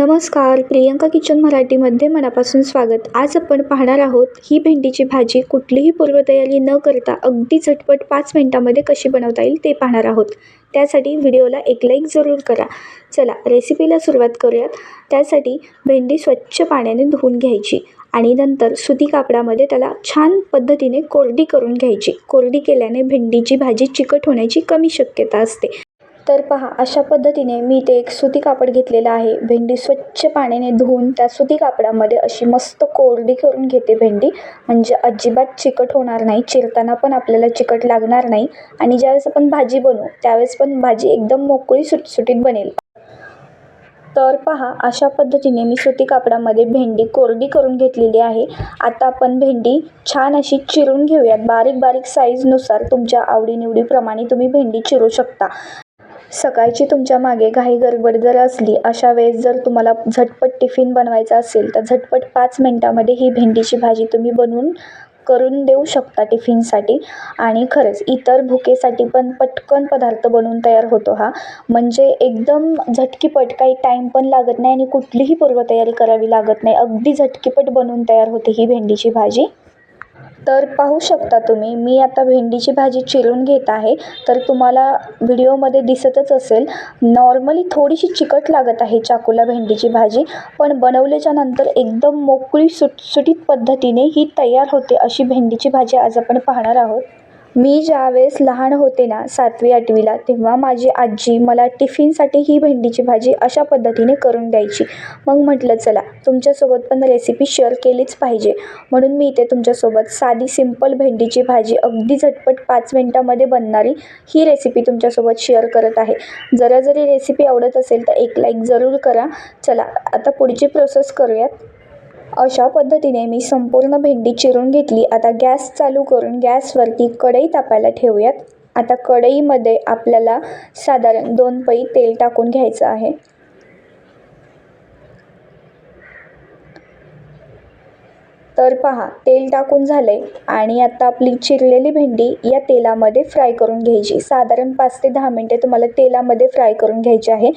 नमस्कार प्रियंका किचन मराठीमध्ये मनापासून स्वागत. आज आपण पाहणार आहोत ही भेंडीची भाजी कुठलीही पूर्वतयारी न करता अगदी झटपट पाच मिनटामध्ये कशी बनवता येईल ते पाहणार आहोत. त्यासाठी व्हिडिओला एक लाईक जरूर करा. चला रेसिपीला सुरुवात करूयात. त्यासाठी भेंडी स्वच्छ पाण्याने धुवून घ्यायची आणि नंतर सुती कापडामध्ये त्याला छान पद्धतीने कोरडी करून घ्यायची. कोरडी केल्याने भेंडीची भाजी चिकट होण्याची कमी शक्यता असते. तर पहा अशा पद्धतीने मी ते एक सुती कापड घेतलेलं आहे. भेंडी स्वच्छ पाण्याने धुवून त्या सुती कापडामध्ये अशी मस्त कोरडी करून घेते भेंडी. म्हणजे अजिबात चिकट होणार नाही चिरताना पण आपल्याला चिकट लागणार नाही. आणि ज्यावेळेस आपण भाजी बनवू त्यावेळेस पण भाजी एकदम मोकळी सुटसुटीत बनेल. तर पहा अशा पद्धतीने मी सुती कापडामध्ये भेंडी कोरडी करून घेतलेली आहे. आता आपण भेंडी छान अशी चिरून घेऊयात. बारीक बारीक साईजनुसार तुमच्या आवडीनिवडीप्रमाणे तुम्ही भेंडी चिरू शकता. सकाळची तुमच्या मागे घाई गडबड जर असली अशा वेळेस जर तुम्हाला झटपट टिफिन बनवायचा असेल तर झटपट पाच मिनटामध्ये ही भेंडीची भाजी तुम्ही बनवून करून देऊ शकता टिफिनसाठी. आणि खरंच इतर भुकेसाठी पण पटकन पदार्थ बनवून तयार होतो हा. म्हणजे एकदम झटकीपट काही टाईम पण लागत नाही आणि कुठलीही पूर्वतयारी करावी लागत नाही. अगदी झटकीपट बनवून तयार होते ही भेंडीची भाजी. तर पाहू शकता तुम्ही मी आता भेंडीची भाजी चिरून घेत आहे. तर तुम्हाला व्हिडिओमध्ये दिसतच असेल नॉर्मली थोडीशी चिकट लागत आहे चाकूला भेंडीची भाजी पण बनवल्याच्या नंतर एकदम मोकळी सुटसुटीत पद्धतीने ही तयार होते अशी भेंडीची भाजी आज आपण पाहणार आहोत. मी ज्यावेळेस लहान होते ना सातवी आठवीला तेव्हा माझी आजी मला टिफिनसाठी ही भेंडीची भाजी अशा पद्धतीने करून द्यायची. मग म्हटलं चला तुमच्यासोबत पण रेसिपी शेअर केलीच पाहिजे म्हणून मी इथे तुमच्यासोबत साधी सिंपल भेंडीची भाजी अगदी झटपट पाच मिनटामध्ये बनणारी ही रेसिपी तुमच्यासोबत शेअर करत आहे. जरा जरी रेसिपी आवडत असेल तर एक लाईक जरूर करा. चला आता पुढची प्रोसेस करूयात. अशा पद्धतीने मी संपूर्ण भेंडी चिरून घेतली. आता गॅस चालू करून गॅसवरती कढई तापायला ठेवूयात. आता कढईमध्ये आपल्याला साधारण दोन पै तेल टाकून घ्यायचं आहे. तर पहा तेल टाकून झाले आणि आता आपली चिरलेली भेंडी या तेलामध्ये फ्राय करून घ्यायची. साधारण पाच ते दहा मिनटे तुम्हाला तेलामध्ये फ्राय करून घ्यायची आहे.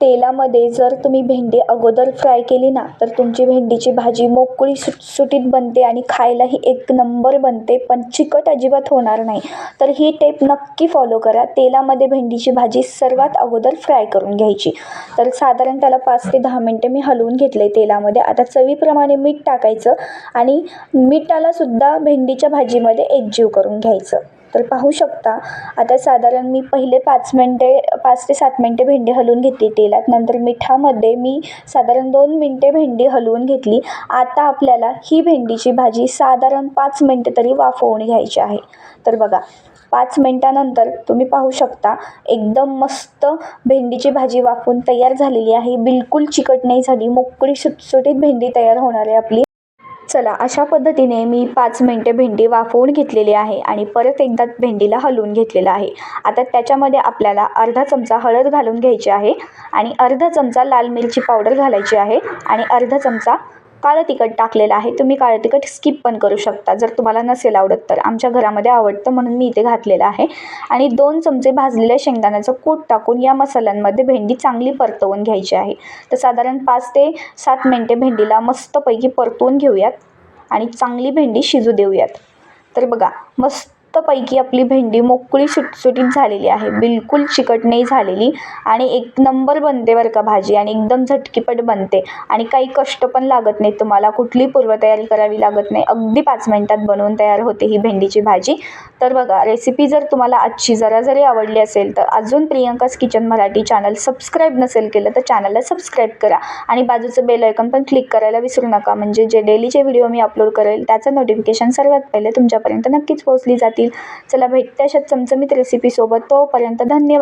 तेलामध्ये जर तुम्ही भेंडी अगोदर फ्राय केली ना तर तुमची भेंडीची भाजी मोकळी सुटसुटीत बनते आणि खायलाही एक नंबर बनते पण चिकट अजिबात होणार नाही. तर ही टेप नक्की फॉलो करा. तेलामध्ये भेंडीची भाजी सर्वात अगोदर फ्राय करून घ्यायची. तर साधारण त्याला पाच ते दहा मिनटं मी हलवून घेतले तेलामध्ये. आता चवीप्रमाणे मीठ टाकायचं आणि मिठालासुद्धा भेंडीच्या भाजीमध्ये एकजीव करून घ्यायचं. तर पाहू शकता. आता साधारण मी पहिले पाच मिनटे पाच ते सात मिनटे भेंडी हलवून घेतली तेलात. नंतर मिठामध्ये मी साधारण दोन मिनटे भेंडी हलवून घेतली. आता आपल्याला ही भेंडीची भाजी साधारण पाच मिनटं तरी वाफवून घ्यायची आहे. तर बघा पाच मिनटानंतर तुम्ही पाहू शकता एकदम मस्त भेंडीची भाजी वाफवून तयार झालेली आहे. बिलकुल चिकट नाही झाली. मोकळी सुटसुटीत भेंडी तयार होणार आहे आपली. चला अशा पद्धतीने मी पाच मिनटे भेंडी वाफवून घेतलेली आहे आणि परत एकदा भेंडीला हलवून घेतलेलं आहे. आता त्याच्यामध्ये आपल्याला अर्धा चमचा हळद घालून घ्यायची आहे आणि अर्धा चमचा लाल मिरची पावडर घालायची आहे आणि अर्धा चमचा काळं तिखट टाकलेलं आहे. तुम्ही काळं तिखट स्किप पण करू शकता. जर तुम्हाला नसेल आवडत तर. आमच्या घरामध्ये आवडतं म्हणून मी इथे घातलेलं आहे. आणि दोन चमचे भाजलेल्या शेंगदाण्याचं कूट टाकून या मसाल्यांमध्ये भेंडी चांगली परतवून घ्यायची आहे. तर साधारण पाच ते सात मिनटे भेंडीला मस्तपैकी परतवून घेऊयात आणि चांगली भेंडी शिजू देऊयात. तर बघा मस्त मस्तपैकी आपली भेंडी मोकळी सुटसुटीत झालेली आहे. बिलकुल चिकट नाही झालेली आणि एक नंबर बनते बरं का भाजी आणि एकदम झटकीपट बनते. आणि काही कष्ट पण लागत नाही तुम्हाला. कुठली पूर्वतयारी करावी लागत नाही. अगदी पाच मिनटात बनवून तयार होते ही भेंडीची भाजी. तर बघा रेसिपी जर तुम्हाला आजची जरा जरी आवडली असेल तर अजून प्रियंकाच किचन मराठी चॅनल सबस्क्राईब नसेल केलं तर चॅनलला सबस्क्राईब करा. आणि बाजूचं बेल आयकॉन पण क्लिक करायला विसरू नका. म्हणजे जे डेलीचे व्हिडिओ मी अपलोड करेल त्याचं नोटिफिकेशन सर्वात पहिले तुमच्यापर्यंत नक्कीच पोहोचली जातील. चला भेटते अशा चमचमीत रेसिपीसोबत तोपर्यंत धन्यवाद.